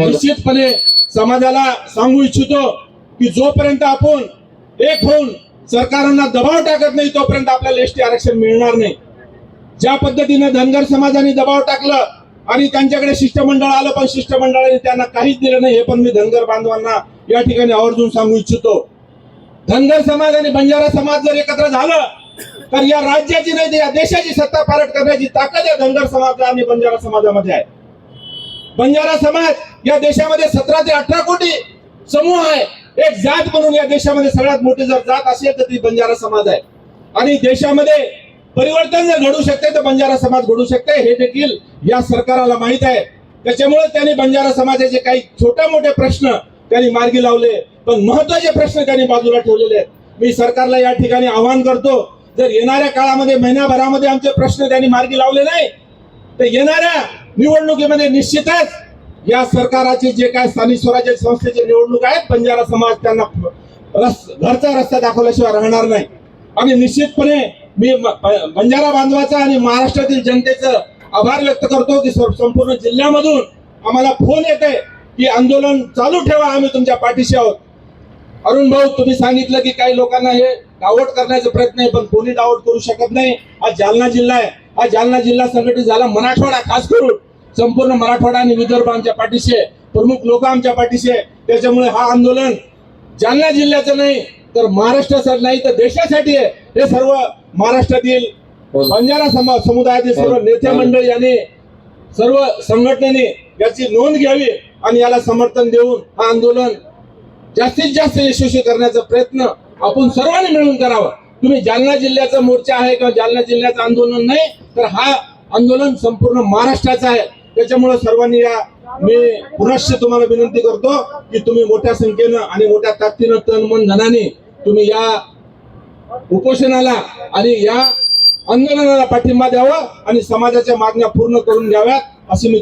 हो. निश्चितपणे समाजाला सांगू इच्छितो की जोपर्यंत आपण एक होऊन सरकारांना दबाव टाकत नाही तोपर्यंत आपल्याला एसटी आरक्षण मिळणार नाही. ज्या पद्धतीने धनगर समाजाने दबाव टाकलं आणि त्यांच्याकडे शिष्टमंडळ आलं पण शिष्टमंडळाने त्यांना काहीच दिलं नाही हे पण मी धनगर बांधवांना या ठिकाणी आवर्जून सांगू इच्छितो. धनगर समाज आणि बंजारा समाज जर एकत्र झालं तर या राज्याची नाही तर या देशाची सत्ता पालट करण्याची ताकद या धनगर समाज आणि बंजारा समाजामध्ये आहे. बंजारा समाज या देशामध्ये सतरा ते अठरा कोटी समूह आहे. एक जात म्हणून या देशामध्ये सगळ्यात मोठी जर जात असेल तर ती बंजारा समाज आहे. आणि देशामध्ये परिवर्तन जर घडू शकते तर बंजारा समाज घडू शकते. हे देखील या सरकाराला माहीत आहे. त्याच्यामुळे त्यांनी बंजारा समाजाचे काही छोटे मोठे प्रश्न त्यांनी मार्गी लावले. पण महत्त्वाचे प्रश्न त्यांनी बाजूला ठेवलेले आहेत. मी सरकारला या ठिकाणी आवाहन करतो जर येणाऱ्या काळामध्ये महिन्याभरामध्ये आमचे प्रश्न त्यांनी मार्गी लावले नाही तर येणाऱ्या निवडणुकीमध्ये निश्चितच या सरकाराचे जे काय स्थानिक स्वराज्य संस्थेचे निवडणूक आहेत बंजारा समाज त्यांना रस घरचा रस्ता दाखवल्याशिवाय राहणार नाही. आणि निश्चितपणे मी बंजारा बांधवाचा आणि महाराष्ट्रातील जनतेचं आभार व्यक्त करतो की संपूर्ण जिल्ह्यामधून आम्हाला फोन येत आहे की आंदोलन चालू ठेवा आम्ही तुमच्या पाठीशी आहोत. अरुण भाऊ तुम्ही सांगितलं की काही लोकांना हे डावट करण्याचा प्रयत्न आहे पण कोणी डावट करू शकत नाही. हा जालना जिल्हा आहे. हा जालना जिल्हा संघटित झाला. मराठवाडा खास करून संपूर्ण मराठवाडा आणि विदर्भ आमच्या पाठीशी आहे. प्रमुख लोक आमच्या पाठीशी आहे. त्याच्यामुळे हा आंदोलन जालना जिल्ह्याचं नाही तर महाराष्ट्रासाठी नाही तर देशासाठी आहे. हे सर्व महाराष्ट्रातील बंजारा समा समुदायातील सर्व नेते मंडळी यांनी सर्व संघटनेने याची नोंद घ्यावी आणि याला समर्थन देऊन हा आंदोलन जास्तीत जास्त यशस्वी करण्याचा प्रयत्न आपण सर्वांनी मिळून करावा. तुम्ही जालना जिल्ह्याचा मोर्चा आहे किंवा जालना जिल्ह्याचं आंदोलन नाही तर हा आंदोलन संपूर्ण महाराष्ट्राचं आहे. त्याच्यामुळे सर्वांनी या मी पुनश्च तुम्हाला विनंती करतो की तुम्ही मोठ्या संख्येनं आणि मोठ्या ताकदीनं तन मन धनाने तुम्ही या उपोषणाला आणि या आंदोलनाला पाठिंबा द्यावा आणि समाजाच्या मागण्या पूर्ण करून द्याव्यात असं मी